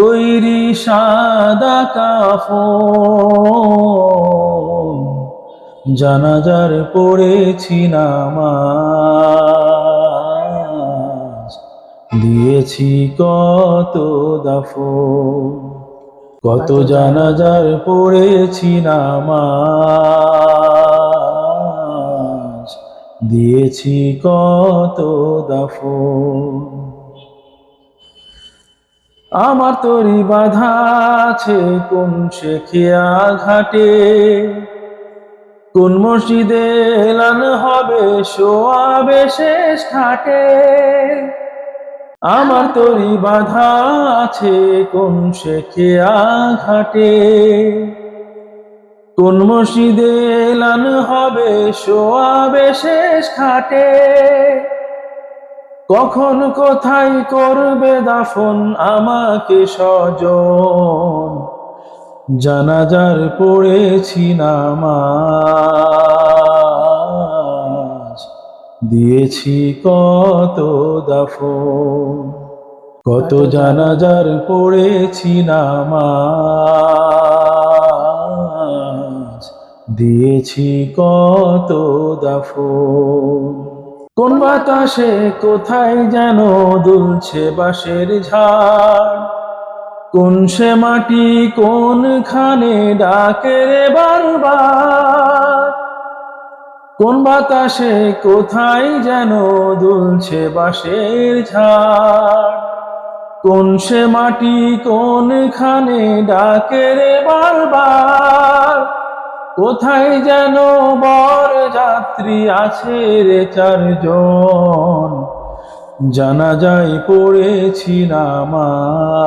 তৈরি সাদা কাফন জানাজার পড়েছি নামাজ দিয়েছি কত দাফন কত জানাজার পড়েছি নামাজ দিয়েছি কত দাফন। আমার তরি বাধা আছে কোন শেখিয়া ঘাটে কোন মসজিদে এলান হবে শোয়াবে শেষ ঘাটে? আমার তরি বাধা আছে কোন শেখিয়া ঘাটে কোন মসজিদে এলান হবে শোয়াবে শেষ ঘাটে? কখন কোথায় করবে দাফন আমাকে স্বজন? জানাজার পড়েছি নামাজ। দিয়েছি কত দাফন। কত জানাজার পড়েছি নামাজ। দিয়েছি কত দাফন। কোন বাতাসে কোথায় যেন দুলছে বাঁশের ঝাড়? কোন সে মাটি কোন খানে ডাকে রে বারবার? কোন বাতাসে কোথায় যেন দুলছে বাঁশের ঝাড়? কোন সে মাটি কোন খানে ডাকে রে বারবার? কোথায় যেন বর যাত্রী আছে রে চারজন? জানা যায় পড়েছি নামাজ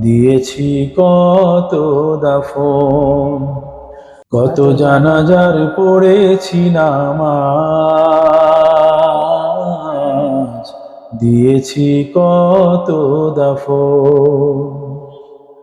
দিয়েছি কত দাফন। কত জানাজার পড়েছি নামাজ দিয়েছি কত দাফন।